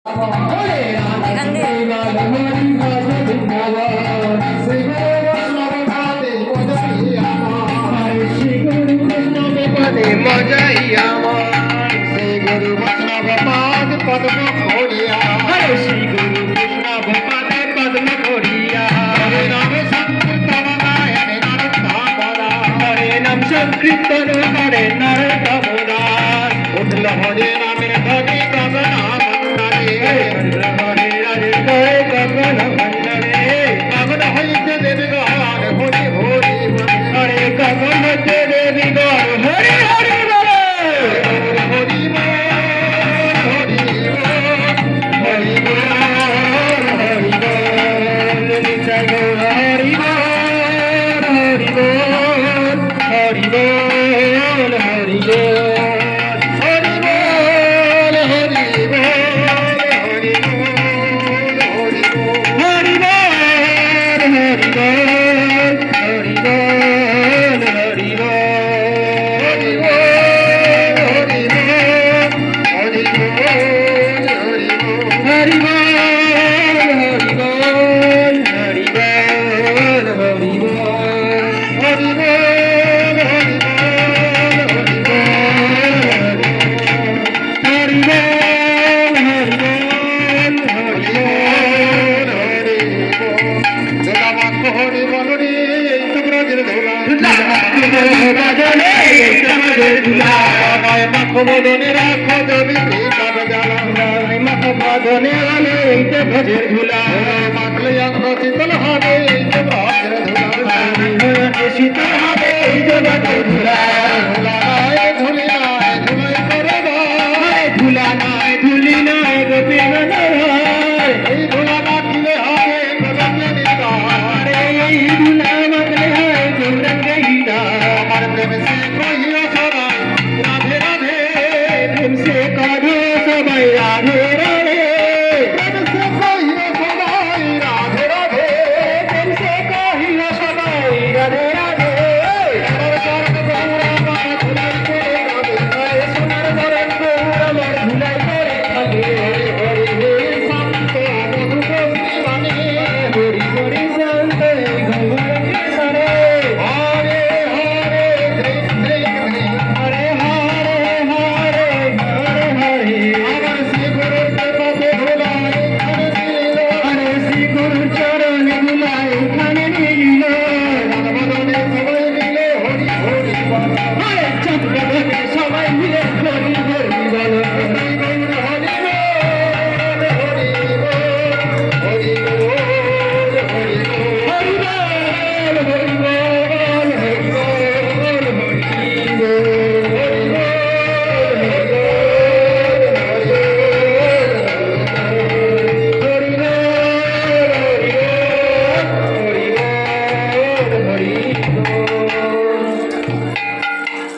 এখান থেকে মজাই আমার সে গুরু বৈষ্ণব পাদ পদ্ম খড়িয়া শ্রী গুরু বৈষ্ণব পাদে পদ্ম খড়িয়া হরে নাম সংকীর্তন হরে নাম সংকীর্তন হরে নর কমরা উঠল হরে মাখো বদনে রাখো দেবী পাব জ্বালা মাখো বদনে আলে এইতে ভজের ধুলা মাখলে শীতল হবে শীতল হবে you.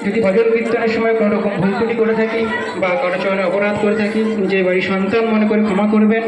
যদি ভজন কীর্তনের সময় কোনো রকম ভুল করে থাকি বা কারও চরণে অপরাধ করে থাকি নিজের বাড়ির সন্তান মনে করে ক্ষমা করবেন।